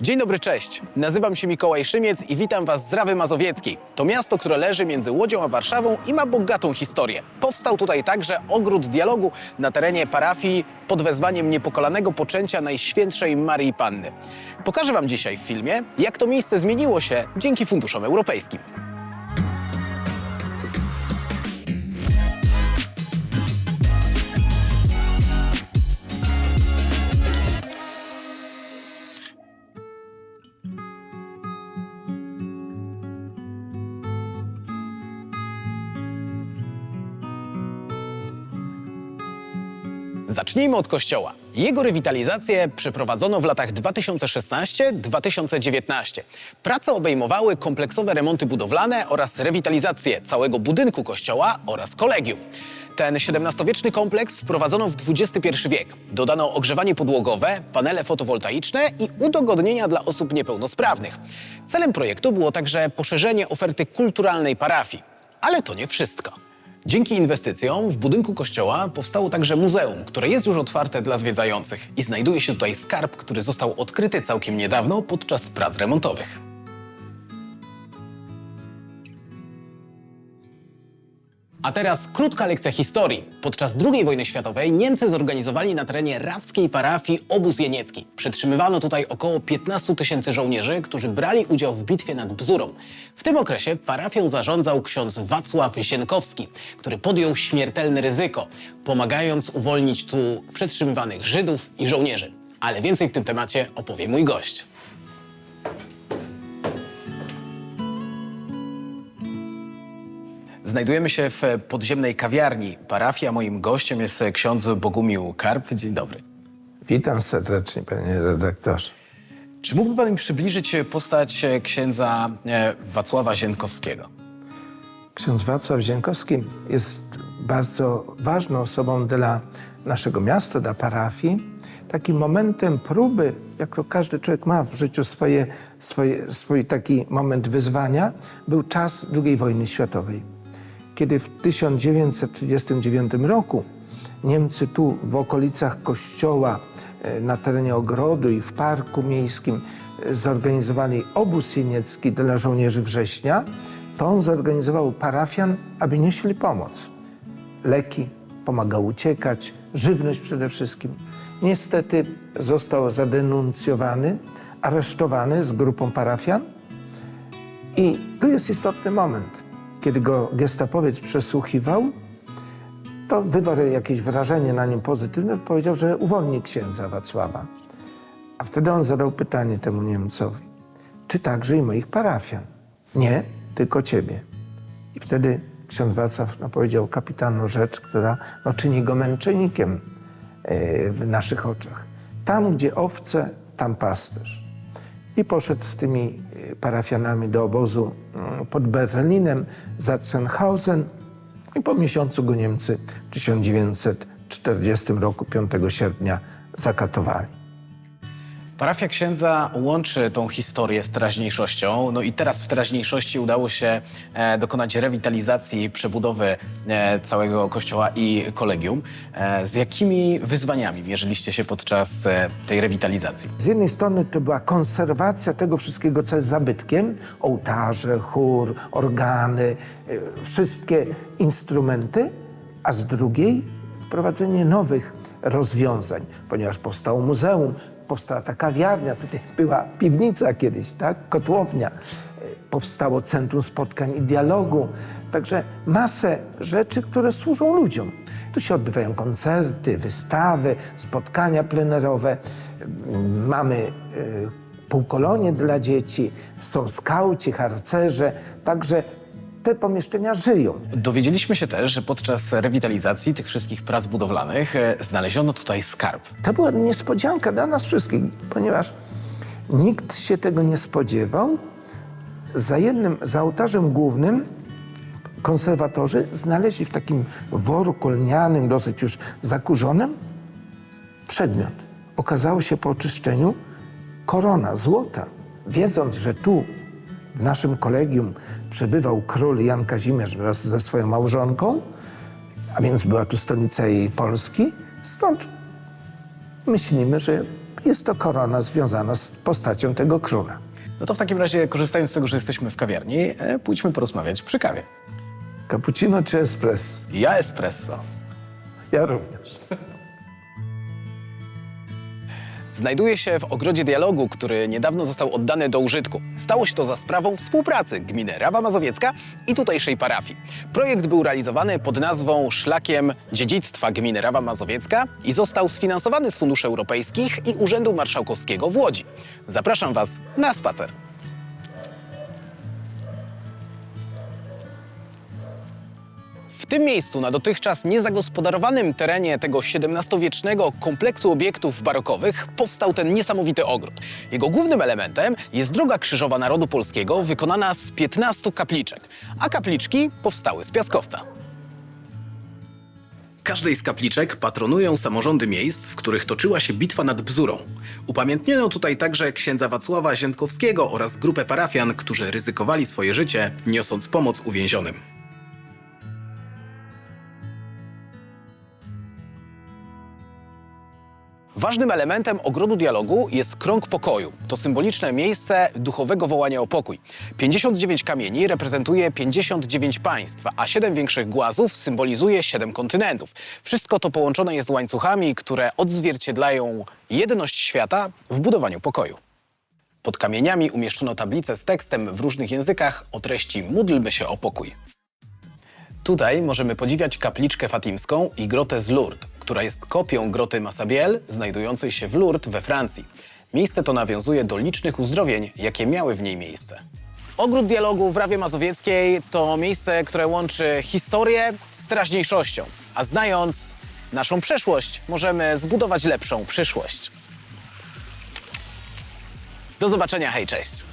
Dzień dobry, cześć. Nazywam się Mikołaj Szymiec i witam Was z Rawy Mazowieckiej. To miasto, które leży między Łodzią a Warszawą i ma bogatą historię. Powstał tutaj także ogród dialogu na terenie parafii pod wezwaniem niepokalanego poczęcia Najświętszej Marii Panny. Pokażę Wam dzisiaj w filmie, jak to miejsce zmieniło się dzięki funduszom europejskim. Zacznijmy od kościoła. Jego rewitalizację przeprowadzono w latach 2016-2019. Prace obejmowały kompleksowe remonty budowlane oraz rewitalizację całego budynku kościoła oraz kolegium. Ten XVII-wieczny kompleks wprowadzono w XXI wiek. Dodano ogrzewanie podłogowe, panele fotowoltaiczne i udogodnienia dla osób niepełnosprawnych. Celem projektu było także poszerzenie oferty kulturalnej parafii. Ale to nie wszystko. Dzięki inwestycjom w budynku kościoła powstało także muzeum, które jest już otwarte dla zwiedzających i znajduje się tutaj skarb, który został odkryty całkiem niedawno podczas prac remontowych. A teraz krótka lekcja historii. Podczas II wojny światowej Niemcy zorganizowali na terenie rawskiej parafii obóz jeniecki. Przetrzymywano tutaj około 15 tysięcy żołnierzy, którzy brali udział w bitwie nad Bzurą. W tym okresie parafią zarządzał ksiądz Wacław Zienkowski, który podjął śmiertelne ryzyko, pomagając uwolnić tu przetrzymywanych Żydów i żołnierzy. Ale więcej w tym temacie opowie mój gość. Znajdujemy się w podziemnej kawiarni parafii, a moim gościem jest ksiądz Bogumił Karp. Dzień dobry. Witam serdecznie, panie redaktorze. Czy mógłby pan mi przybliżyć postać księdza e, Wacława Zienkowskiego? Ksiądz Wacław Ziękowski jest bardzo ważną osobą dla naszego miasta, dla parafii. Takim momentem próby, jak to każdy człowiek ma w życiu swoje, swoje, swój taki moment wyzwania, był czas II wojny światowej. Kiedy w 1939 roku Niemcy tu w okolicach kościoła, e, na terenie ogrodu i w parku miejskim e, zorganizowali obóz jeniecki dla żołnierzy września, to on zorganizował parafian, aby nieśli pomoc. Leki, pomagał uciekać, żywność przede wszystkim. Niestety został zadenuncjowany, aresztowany z grupą parafian i tu jest istotny moment. Kiedy go gestapowiec przesłuchiwał, to wywarł jakieś wrażenie na nim pozytywne, powiedział, że uwolni księdza Wacława. A wtedy on zadał pytanie temu Niemcowi, czy także i moich parafian? Nie, tylko ciebie. I wtedy ksiądz Wacław no, powiedział kapitanu rzecz, która no, czyni go męczennikiem e, w naszych oczach. Tam, gdzie owce, tam pasterz. I poszedł z tymi e, parafianami do obozu mm, pod Berlinem, Zatzenhausen. I po miesiącu go Niemcy w 1940 roku, 5 sierpnia, zakatowali. Parafia księdza łączy tą historię z teraźniejszością. No i teraz w teraźniejszości udało się e, dokonać rewitalizacji przebudowy e, całego kościoła i kolegium. E, z jakimi wyzwaniami mierzyliście się podczas e, tej rewitalizacji? Z jednej strony to była konserwacja tego wszystkiego, co jest zabytkiem, ołtarze, chór, organy, y, wszystkie instrumenty, a z drugiej wprowadzenie nowych rozwiązań, ponieważ powstało muzeum, powstała ta kawiarnia, tutaj była piwnica kiedyś, tak, kotłownia, y, powstało centrum spotkań i dialogu, także masę rzeczy, które służą ludziom. Tu się odbywają koncerty, wystawy, spotkania plenerowe. Mamy y, półkolonie dla dzieci, są skauci, harcerze, także te pomieszczenia żyją. Dowiedzieliśmy się też, że podczas rewitalizacji tych wszystkich prac budowlanych e, znaleziono tutaj skarb. To była niespodzianka dla nas wszystkich, ponieważ nikt się tego nie spodziewał. Za jednym, za ołtarzem głównym konserwatorzy znaleźli w takim worku lnianym, dosyć już zakurzonym, przedmiot. Okazało się po oczyszczeniu korona złota. Wiedząc, że tu w naszym kolegium przebywał król Jan Kazimierz wraz ze swoją małżonką, a więc była tu stolica jej Polski, stąd myślimy, że jest to korona związana z postacią tego króla. No to w takim razie, korzystając z tego, że jesteśmy w kawiarni, e, pójdźmy porozmawiać przy kawie. Cappuccino czy espresso? Ja espresso. Ja również. Znajduje się w ogrodzie dialogu, który niedawno został oddany do użytku. Stało się to za sprawą współpracy gminy Rawa Mazowiecka i tutejszej parafii. Projekt był realizowany pod nazwą Szlakiem Dziedzictwa Gminy Rawa Mazowiecka i został sfinansowany z funduszy europejskich i Urzędu Marszałkowskiego w Łodzi. Zapraszam Was na spacer. Tym miejscu, na dotychczas niezagospodarowanym terenie tego XVII-wiecznego kompleksu obiektów barokowych, powstał ten niesamowity ogród. Jego głównym elementem jest droga krzyżowa narodu polskiego, wykonana z 15 kapliczek, a kapliczki powstały z piaskowca. Każdej z kapliczek patronują samorządy miejsc, w których toczyła się bitwa nad Bzurą. Upamiętniono tutaj także księdza Wacława Ziętkowskiego oraz grupę parafian, którzy ryzykowali swoje życie, niosąc pomoc uwięzionym. Ważnym elementem ogrodu dialogu jest krąg pokoju. To symboliczne miejsce duchowego wołania o pokój. 59 kamieni reprezentuje 59 państw, a 7 większych głazów symbolizuje 7 kontynentów. Wszystko to połączone jest łańcuchami, które odzwierciedlają jedność świata w budowaniu pokoju. Pod kamieniami umieszczono tablice z tekstem w różnych językach o treści Módlmy się o pokój. Tutaj możemy podziwiać kapliczkę fatimską i grotę z Lourdes, która jest kopią groty Massabielle, znajdującej się w Lourdes we Francji. Miejsce to nawiązuje do licznych uzdrowień, jakie miały w niej miejsce. Ogród Dialogu w Rawie Mazowieckiej to miejsce, które łączy historię z teraźniejszością. A znając naszą przeszłość, możemy zbudować lepszą przyszłość. Do zobaczenia, hej, cześć!